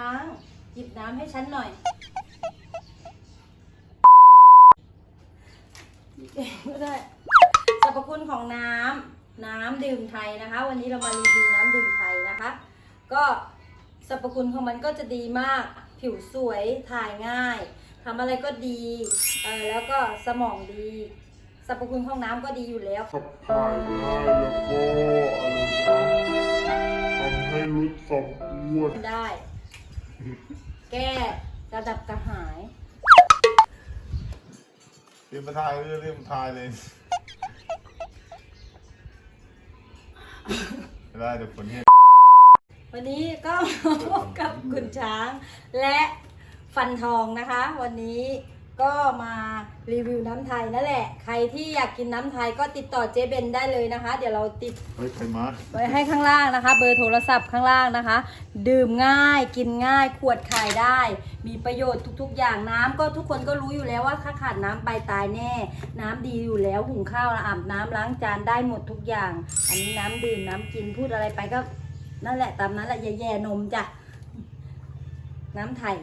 ้าง หยิบน้ำให้ฉันหน่อยไม่ได้สรรพคุณของน้ำน้ำดื่มไทยนะคะ วันนี้เรามารีวิวน้ำดื่มไทยนะคะ ก็สรรพคุณของมันก็จะดีมาก ผิวสวยถ่ายง่ายทำอะไรก็ดีเออแล้วก็สมองดีสรรพคุณของน้ำก็ดีอยู่แล้วขับถ่ายง่ายแล้วก็อะไรนะทำให้ลดความอ้วนได้ แก้ระดับกระหายเรียนมาทายเรื่องเรียนมาทายเลยไม่ได้เดี๋ยวคนเห็นวันนี้ก็มาพบกับคุณช้างและฟันทองนะคะ วันนี้ ก็มารีวิวน้ำไทยนั่นแหละ ใครที่อยากกินน้ำไทยก็ติดต่อเจ๊เบนได้เลยนะคะ เดี๋ยวเราติดเฮ้ยใครมาไว้ให้ข้างล่างนะคะ เบอร์โทรศัพท์ข้างล่างนะคะ ดื่มง่ายกินง่ายขวดขายได้ มีประโยชน์ทุกๆ อย่างน้ำก็ทุกคนก็รู้อยู่แล้วว่าถ้าขาดน้ำไปตายแน่ น้ำดีอยู่แล้วหุงข้าวอาบน้ำล้างจานได้หมดทุกอย่าง อันนี้น้ำดื่มน้ำกินพูดอะไรไปก็นั่นแหละตามนั้นแหละแย่ๆนมจ้ะน้ำไทย